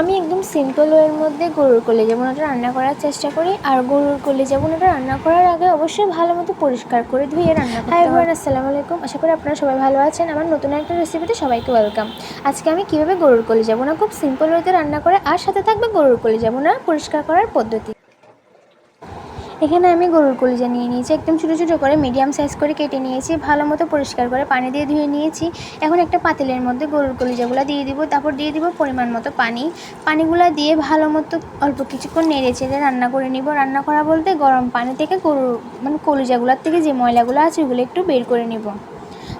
আমি একদম সিম্পল ওয়ের মধ্যে গরুর কলিজা বোনাটা রান্না করার চেষ্টা করি আর গরুর কলিজা বোনাটা রান্না করার আগে অবশ্যই ভালো মতো পরিষ্কার করে ধুয়ে রান্না করি হ্যাঁ আসসালামু আলাইকুম। আশা করি আপনারা সবাই ভালো আছেন। আমার নতুন একটা রেসিপিতে সবাইকে ওয়েলকাম আজকে আমি কীভাবে গরুর কলিজা বোনা খুব সিম্পল ওয়েতে রান্না করে আর সাথে থাকবে গরুর কলিজা বোনা পরিষ্কার করার পদ্ধতি। এখানে আমি গরুর কলিজা নিয়ে নিয়েছি। একদম ছোটো ছোটো করে মিডিয়াম সাইজ করে কেটে নিয়েছি। ভালো মতো পরিষ্কার করে পানি দিয়ে ধুয়ে নিয়েছি। এখন একটা পাতিলের মধ্যে গরুর কলিজাগুলো দিয়ে দিব। তারপর দিয়ে দিব পরিমাণ মতো পানি। পানিগুলো দিয়ে ভালো মতো অল্প কিছুক্ষণ নেড়ে চেড়ে রান্না করে নিব। রান্না করা বলতে গরম পানি থেকে গরুর মানে কলিজাগুলোর থেকে যে ময়লাগুলো আছে ওগুলো একটু বের করে নিব।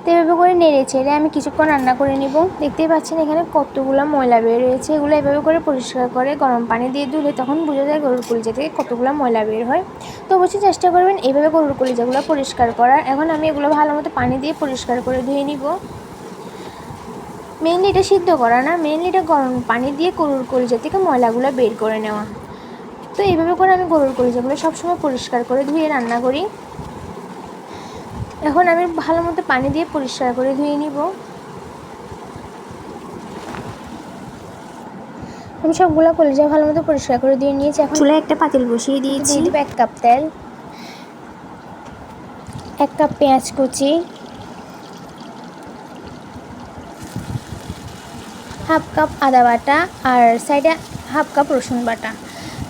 তো এভাবে করে নেড়ে ছেড়ে আমি কিছুক্ষণ রান্না করে নিব। দেখতেই পাচ্ছেন এখানে কতগুলো ময়লা বের হয়েছে। এগুলো এভাবে করে পরিষ্কার করে গরম পানি দিয়ে ধুলে তখন বোঝা যায় গরুর কলিজা থেকে কতগুলো ময়লা বের হয়। তো অবশ্যই চেষ্টা করবেন এইভাবে গরুর কলিজাগুলো পরিষ্কার করার। এখন আমি এগুলো ভালো মতো পানি দিয়ে পরিষ্কার করে ধুয়ে নিব। মেনলি এটা সিদ্ধ করা না মেনলি এটা গরম পানি দিয়ে গরুর কলিজা থেকে ময়লাগুলো বের করে নেওয়া। তো এইভাবে করে আমি গরুর কলিজাগুলো সবসময় পরিষ্কার করে ধুয়ে রান্না করি। এখন আমি ভালো মতো পানি দিয়ে পরিষ্কার করে ধুয়ে নিব। আমি সবগুলো কলিজা ভালো মতো পরিষ্কার করে দিয়ে নিয়েছি এখন চুলায় একটা পাতিল বসিয়ে দিয়েছি। দিয়ে এক কাপ তেল এক কাপ পেঁয়াজ কুচি হাফ কাপ আদা বাটা আর সাইডে হাফ কাপ রসুন বাটা।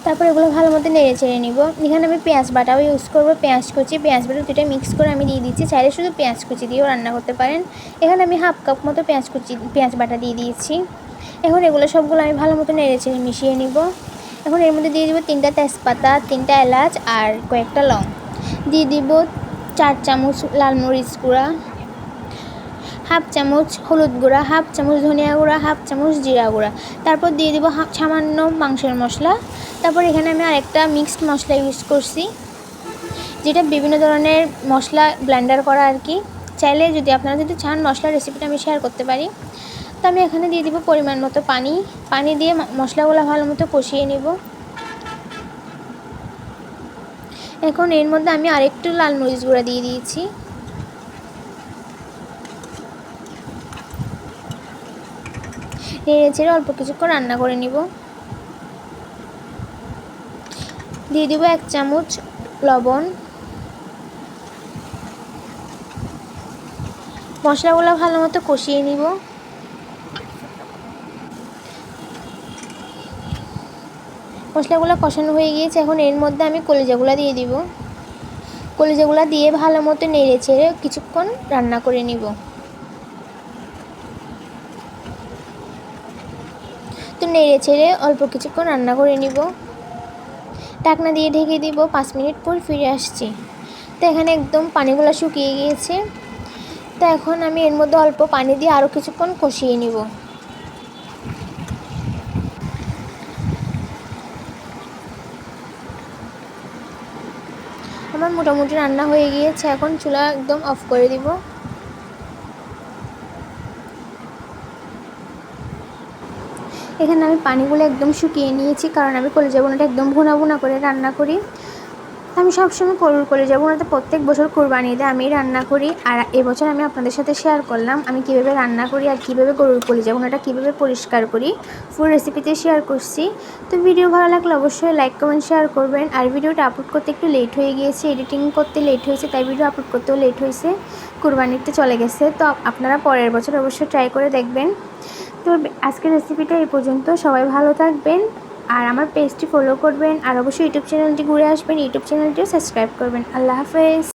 তারপর এগুলো ভালো মতো নেড়ে চেড়ে নিব। এখানে আমি পেঁয়াজ বাটাও ইউজ করব। পেঁয়াজ কুচি, পেঁয়াজ বাটা দুটো মিক্স করে আমি দিয়ে দিচ্ছি। চাইলে শুধু পেঁয়াজ কুচি দিয়েও রান্না করতে পারেন। এখানে আমি হাফ কাপ মতো পেঁয়াজ কুচি, পেঁয়াজ বাটা দিয়ে দিয়েছি। এখন এগুলো সবগুলো আমি ভালো মতো নেড়ে চেড়ে মিশিয়ে নিব। এখন এর মধ্যে দিয়ে দিব তিনটা তেজপাতা, তিনটা এলাচ আর কয়েকটা লং। দিয়ে দিব চার চামচ লাল মরিচ গুঁড়া। হাফ চামচ হলুদ গুঁড়া, হাফ চামচ ধনিয়া গুঁড়া, হাফ চামচ জিরা গুঁড়া। তারপর দিয়ে দেবো হাফ সামান্য মাংসের মশলা। তারপর এখানে আমি আরেকটা মিক্সড মশলা ইউজ করছি, যেটা বিভিন্ন ধরনের মশলা ব্লেন্ডার করা আর কি। চাইলে যদি আপনারা যদি চান মশলার রেসিপিটা আমি শেয়ার করতে পারি। তো আমি এখানে দিয়ে দিব পরিমাণ মতো পানি। পানি দিয়ে মশলাগুলো ভালো মতো কষিয়ে নেব। এখন এর মধ্যে আমি আরেকটু লাল মরিচ গুঁড়া দিয়ে দিয়েছি। নেড়ে ছেড়ে অল্প কিছুক্ষণ রান্না করে নিব। দিয়ে দিব এক চামচ লবণ। মশলাগুলো ভালো মতো কষিয়ে নিব। মশলাগুলো কষানো হয়ে গিয়েছে, এখন এর মধ্যে আমি কলিজাগুলো দিয়ে দিব। কলিজাগুলো দিয়ে ভালো মতো নেড়ে ছেড়ে কিছুক্ষণ রান্না করে নিব। তো নেড়ে ছেড়ে অল্প কিছুক্ষণ রান্না করে নিব। ঢাকনা দিয়ে ঢেকে দিব, পাঁচ মিনিট পর ফিরে আসছি। তো এখানে একদম পানিগুলো শুকিয়ে গিয়েছে। তো এখন আমি এর মধ্যে অল্প পানি দিয়ে আরও কিছুক্ষণ কষিয়ে নিব। আমার মোটামুটি রান্না হয়ে গিয়েছে, এখন চুলা একদম অফ করে দিব। এখানে আমি পানিগুলো একদম শুকিয়ে নিয়েছি, কারণ আমি কলিজা বোনাটা একদম ভুনা ভুনা করে রান্না করি। আমি সবসময় গরুর কলিজা বোনাটা প্রত্যেক বছর কোরবানি দিয়ে, আমি রান্না করি। আর এবছর আমি আপনাদের সাথে শেয়ার করলাম, আমি কীভাবে রান্না করি আর কীভাবে গরুর কলিজা বোনাটা কীভাবে পরিষ্কার করি। ফুল রেসিপিতে শেয়ার করছি। তো ভিডিও ভালো লাগলে অবশ্যই লাইক কমেন্ট শেয়ার করবেন। আর ভিডিওটা আপলোড করতে একটু লেট হয়ে গিয়েছে এডিটিং করতে লেট হয়েছে, তাই ভিডিও আপলোড করতেও লেট হয়েছে। কোরবানিতে চলে গেছে, তো আপনারা পরের বছর অবশ্যই ট্রাই করে দেখবেন। তো আজকের রেসিপিটা এই পর্যন্ত। সবাই ভালো থাকবেন আর আমার পেজটি ফলো করবেন। আর অবশ্যই ইউটিউব চ্যানেলটি ঘুরে আসবেন। ইউটিউব চ্যানেলটিও সাবস্ক্রাইব করবেন। আল্লাহ হাফেজ।